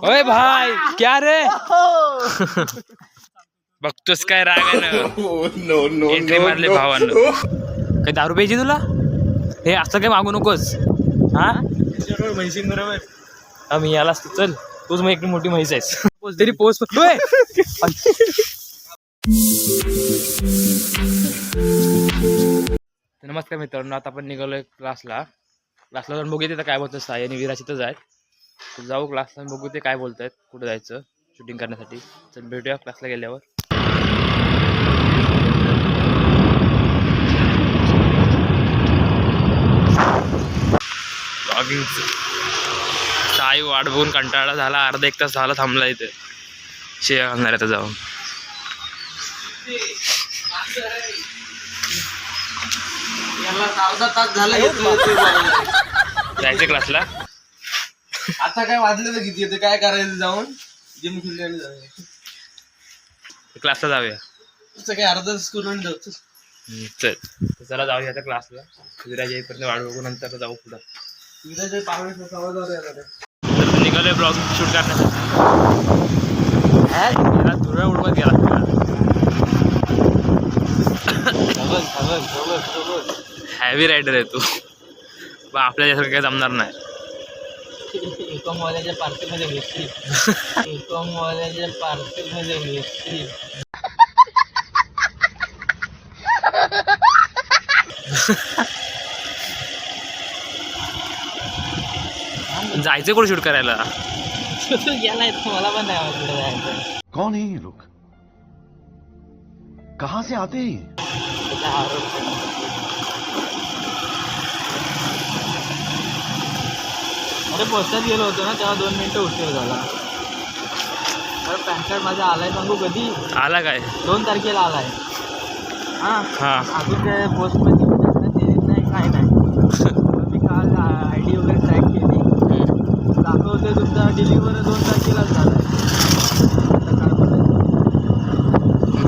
ओए भाई क्या रे? बघतोस काय रागानं. एंट्री मारले भावानं. काय दारू प्यायची तुला? हे असं काय मागू नकोस. हा? म्हैशीन बरोबर हा, मी याला असतो. चल तूच मग एक मोठी म्हैस आहेस. तरी पोच नमस्कार मित्रांनो आता आपण निघालोय क्लासला क्लासला जाऊन बघू तिथं काय बोलतं साई आणि विराज इथंच आहेत तर जाऊ क्लासला बघू ते काय बोलतायत कुठं जायचं शूटिंग करण्यासाठी. चल भेटूया क्लासला गेल्यावर. साई वाट बघून कंटाळा झाला अर्धा एक तास झाला थांबला इथे. शिया घालणार आता जाऊन. अर्धा तास झाला. जायचं क्लासला आता काय वाजलं तर किती? येते काय करायचं जाऊन? जिम आणि जाऊया. क्लासला जाऊया. असं काय अर्धा करून जाऊ? चल. हम्म, चल. तर चला जाऊया आता क्लासला विराज येईपर्यंत वाट बघू नंतर जाऊ पुढं. विराज लागेल. तर निघालोय ब्लॉग शूट करण्यासाठी. गेला धुरळा उडवत गेला हॅवी रायडर आहे तू. बा आपल्या यासारखं काही जमणार नाही. एकमवाल्याच्या पार्टीमध्ये मिस्त्री. एकमवाल्याच्या पार्टीमध्ये मिस्त्री. जायचं कुठे शूट करायला? गेलाय मला पण नाही आवडलं जायचं. कौन है ये लोग? कहां से आते हैं ये? त्याचा आरोप अरे पोस्टात गेलो होतो ना तेव्हा दोन मिनिटं उशीर झाला. अरे पॅन कार्ड माझा आलाय सांगू कधी? आला काय? दोन तारखेला आलाय. हा? हा. अजून काय पोस्टमध्ये देत नाही काय नाही. मी काल आय डी वगैरे ट्रॅक केली. दाखवते तुमचा डिलिव्हर दोन तारखेलाच झाला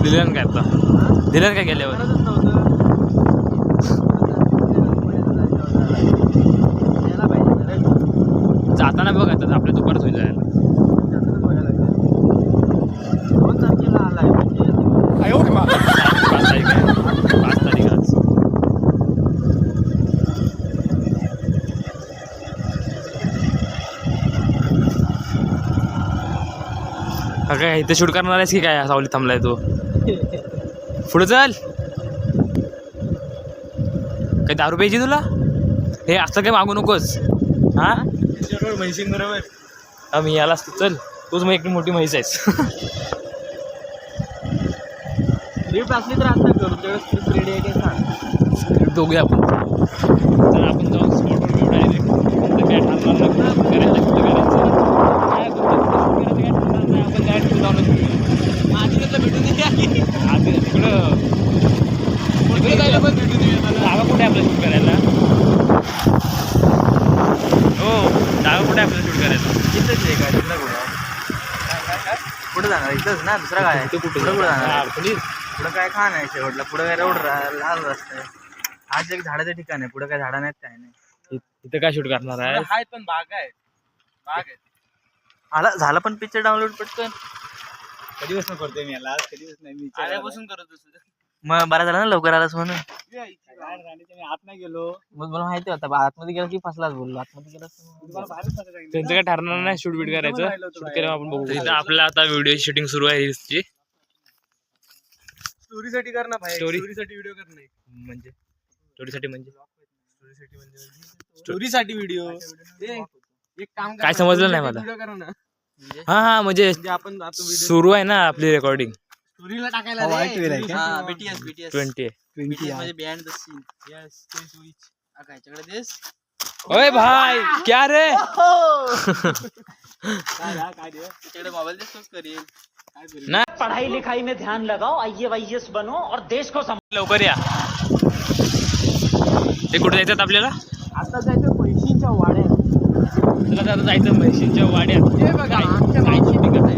दिलं काय आता? दिलं काय गेल्यावर नव्हतं यायला पाहिजे ना रे. जाताना बघ आता आपल्या दुपारच होईल जायला त्यातच बघायला लागेल. दोन तारखेला आलाय म्हणजे पाच तारीख आहे पाच तारीख आज हा काय इथे शूट करणार आहेस की काय? सावलीत थांबलाय तू. पुढे चल. काय दारू प्यायची तुला? हे असं काय मागू नकोस. हा? म्हैशीन बरोबर हा मी याला असतो. चल. तूच मग एक मोठी म्हैस आहेस. लिफ्ट असली तर आता करू तेवढं स्क्रिप्ट रेडी आहे. सांग दोघे आपण तर आपण जाऊन स्पॉटवर घेऊ डायरेक्ट काय ठरणार नाही करायला कुठं करायचं काय कुठं करायचं काय ठरणार नाही आपण भेटून आधी तिकडं जायला पण जागा कुठे आपल्याला शूट करायला हो जागा कुठे आपल्याला शूट करायला इथंच आहे का कुठं जाणार इथंच ना दुसरा काय इथं कुठे कुठं जाणार पुढं काय खाण आहे शेवटला पुढं काय रोड लाल रस्ता आहे आज एक झाडाचं ठिकाण आहे पुढं काय झाडा नाहीत काय नाही तिथं काय शूट करणार आहे हाय पण बाग आहे बाग आहे आला झाला पण पिक्चर डाउनलोड पटकन कधीपासून करतोय मी याला? कधीपासून नाही मी विचार आल्यापासून करत मग बरा झाला ना लवकर आलास म्हणून? बाहेर राहण्याच्या मी आत नाही गेलो. मग मला माहिती होता बा- आतमध्ये गेला की फसलाच बोललो. आतमध्ये गेला तुम्हाला बाहेरच नव्हतं सांगितलं. त्यांचं काय ठरणार नाही शूट बीट करायचं. राहिलो होतो शूट बाहेर. केल्यावर आपण बघू. इथं आपला आता व्हिडिओ शूटिंग सुरू आहे रील्सची स्टोरीसाठी कर ना भाई Story? स्टोरीसाठी व्हिडिओ कर नाही. म्हणजे? स्टोरीसाठी म्हणजे? स्टोरीसाठी म्हणजे स्टोरीसाठी व्हिडिओ एक काम काय समजलं नाही मला. व्हिडिओ करा ना. हा हा म्हणजे म्हणजे आपण आता व्हिडिओ सुरू आहे ना आपली रेकॉर्डिंग स्टोरीला टाकायला Oh, white whale आहे का? हा ट्वेंटी. म्हणजे behind the scene yes switch काय याच्याकडे देस? ओए भाई क्या रे? काय हा, काय दे? त्याच्याकडे मोबाईल देस तोच करेल काय करू? ना? पढ़ाई लिखाई में ध्यान लगाओ आई बनो और देश को सम लवकर या. ते कुठे जायचं आपल्याला? आता जायचं पैशींच्या वाड्यात. तुला आता जायचं म्हैशीच्या वाड्यात. हे बघा आमच्या. मावशी आमच्या आहे.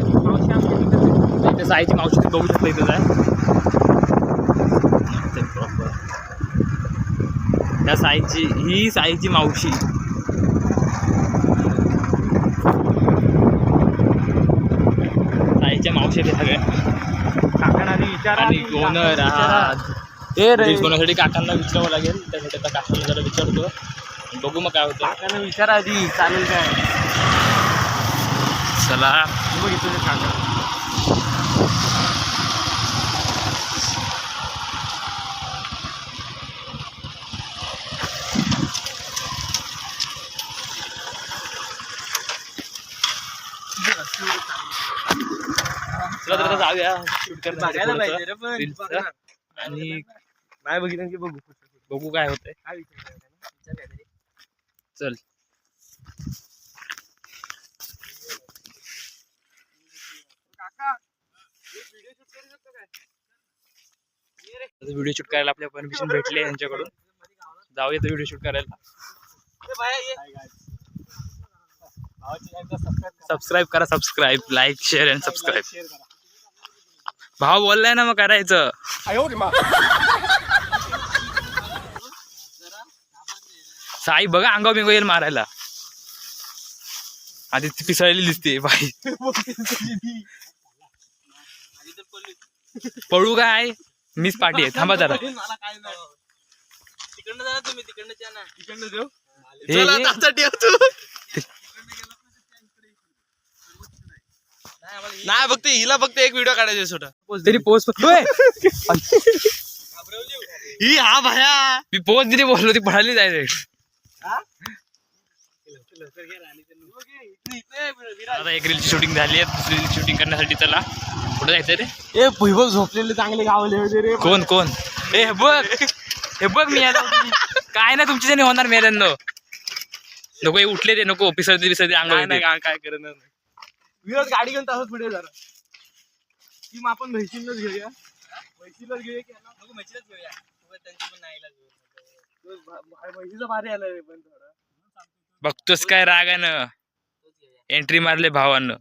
इथे साईची मावशी तुम्ही बघू शकता इथं आहे प्रॉपर त्या साईची ही साईची मावशी. शेती सगळे काकांना आधी विचारा आणि आणि ओनर काकांना विचारावं लागेल. त्यासाठी आता काकांना जरा विचारतो. बघू मग काय होतं काकांना विचारा आधी चालेल काय चला बघ इथं ते काका चला तर आता जाऊया शूट बघायला पाहिजे रे पण रील्सचं आणि नाही बघितलं की बघू बघू काय होतंय काय विचार विचार काहीतरी. चल. व्हिडिओ शूट करायला आपल्या परमिशन भेटले यांच्याकडून. जाऊया तर व्हिडिओ शूट करायला. सबस्क्राईब करा subscribe like share and subscribe भाव बोललाय ना मग करायचं. साई बघा अंगाव बिंगो येईल मारायला. आधी ती पिसळलेली दिसते बाई. पळू काय? मीच पाठी आहे थांबा जरा. नाही फक्त हिला फक्त एक व्हिडिओ काढायचा छोटा. तरी पोच ही हा भाया. मी पोच दिली बोललो ती पळाली जायचं. आता एक रीलची शूटिंग झाली आहे. दुसरी रील शूटिंग करण्यासाठी चला. कुठे जायचं रे? ए भुईबग झोपलेले चांगले गावले होते रे. कोण कोण? ए हे बघ. हे बघ मी आलो काय ना तुमच्याच्याने होणार मेल्यांनो नको हे उठले ते नको. पिसळते अंगावर काय नाही येते. काय काय करणार नाही. विरोध गाडी घेऊन तसंच पुढे जरा. ती मग आपण म्हैशीलाच घेऊया. म्हैशीलाच घेऊया की याला? नको म्हैशीलाच घेऊया. उगाच त्यांची पण नाही इलाज होत. तो भा- भा- म्हैशीचा भारी आलाय रे पण थोडा. बघतोस काय रागानं. एंट्री मारले भावानं.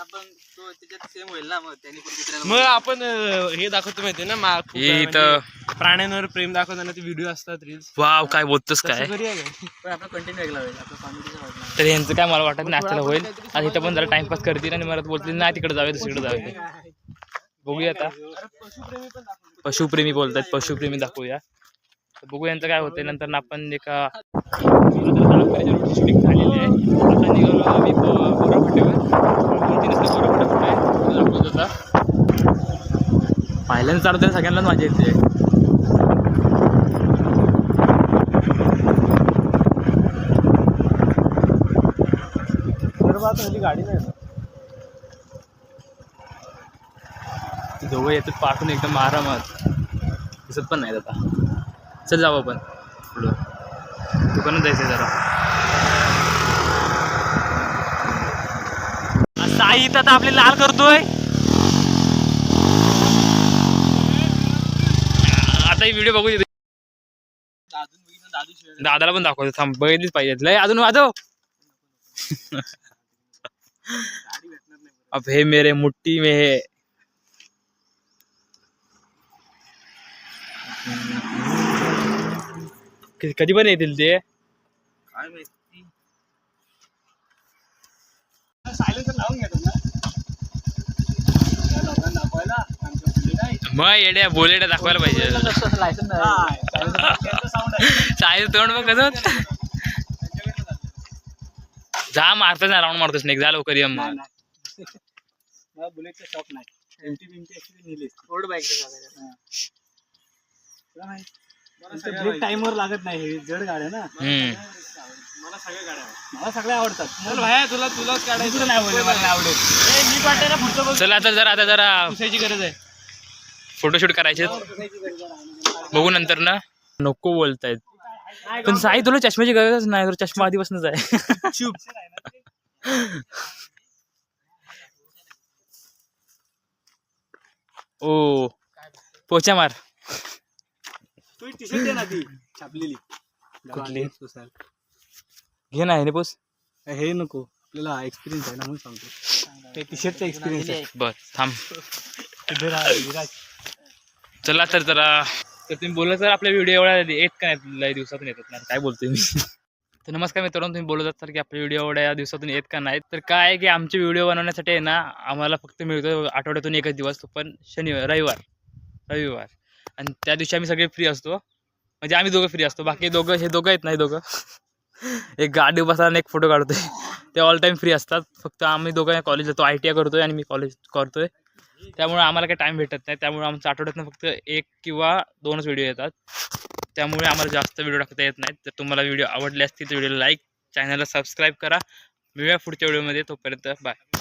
आपण तो त्याच्यात सेम होईल ना मग त्यांनी पण कुत्र्याला मग आपण अं, हे दाखवतो माहितीये ना मा- खूप हे इथं. म्हणजे प्राण्यांवर प्रेम दाखवताना ते व्हिडिओ असतात रील्स वाव काय बोलतोस काय? पण आपला कंटेंट वेगळा होईल आपला कॉमेडीचा वाटणार तर यांचं काय मला वाटत नाही आपल्याला होईल. आणि इथं पण जरा टाइमपास करतील आणि मला बोलतील नाही तिकडे जाऊया दुसरीकडे जाऊया. बघूया आता. पशुप्रेमी बोलतात पशुप्रेमी दाखवूया. तर बघू यांचं काय होतंय. नंतर ना आपण एका शूटिंग झालेली आहे. आता निघालो आम्ही बोराफाट्यावर. दोन तीन रस्ते बोराफाटा कुठे आहे. तो दाखवत होता पहिल्यांदा चालू तर सगळ्यांनाच मजा येते. विदर्भात हल्ली गाडी नाही ते दोघं येतात पाठून एकदम आरामात. दिसत पण नाही आता. चल जाऊ आपण. पुढं. दुकानात जायचं जरा. साई इथं आता आपली लाल करतोय. आता ही व्हिडिओ बघू दादाला पण दाखवतो. थांब बघितलीच पाहिजे. लय अजून वाजव गाडी भेटणार नाही बरं. अब हे मेरे मुट्ठी में है। कधी पण येतील ते. काय माहिती? सायलेन्सर लावून मग येड्या बोलेड्या दाखवायला पाहिजे. तोंड बघ कसं. जा मारतोच ना राऊंड मारतोस नाही जा लवकर ये मग मला बुलेटचा शॉप नाही. एमटी बिमटी ऍक्च्युली नेली रोड बाईक ब्रेक टाइमवर लागत नाही हे जड गाड्या ना. हम्म. मला सगळ्या गाड्या मला सगळ्या आवडतात. चल भाया तुला तुलाच काढायचं. नाही आवडेल मला आवडेल. मी वाटतं ना पुढचं बघ. चला आता जरा आता जरा पुसायची गरज आहे. फोटोशूट करायचे बघू नंतर ना. नको बोलतायत. पण साई तुला चष्म्याची गरजच नाही तर चष्मा आधीपासूनच आहे. चुप. ओ पोचा मार. तू टी शर्ट दे ना ती छापलेली. कुठली? घे ना हे पोस हे नको. आपल्याला एक्सपिरियन्स आहे ना म्हणून सांगतो. ते टी शर्टचा एक्सपिरियन्स आहे. बर थांब. चला तर जरा तर तुम्ही बोलला तर आपल्या व्हिडिओ एवढा येत का नाही लय दिवसातून येतात ना. काय बोलतोय मी? तर नमस्कार मित्रांनो तुम्ही बोलत असाल की आपले व्हिडिओ एवढ्या दिवसातून येत का नाहीत तर काय आहे की आमचे व्हिडिओ बनवण्यासाठी आहे ना आम्हाला फक्त मिळतो आठवड्यातून एकच दिवस तो पण शनिवार रविवार. रविवार. आणि त्या दिवशी आम्ही सगळे फ्री असतो. म्हणजे आम्ही दोघं फ्री असतो. बाकी दोघं हे दोघं आहेत नाही दोघं? एक गाडी आणि एक फोटो काढतोय. ते ऑल टाईम फ्री असतात. फक्त आम्ही दोघं कॉलेज जातो आय टी आय करतोय आणि मी कॉलेज करतोय. त्यामुळे आम्हाला काही टाईम भेटत नाही. त्यामुळे आमच्या आठवड्यातनं फक्त एक किंवा दोनच व्हिडिओ येतात. त्यामुळे आम्हाला जास्त व्हिडिओ टाकता येत नाहीत. तर तुम्हाला व्हिडिओ आवडले असतील तर व्हिडिओला लाईक चॅनलला सबस्क्राईब करा. मिळूया पुढच्या व्हिडिओमध्ये तोपर्यंत बाय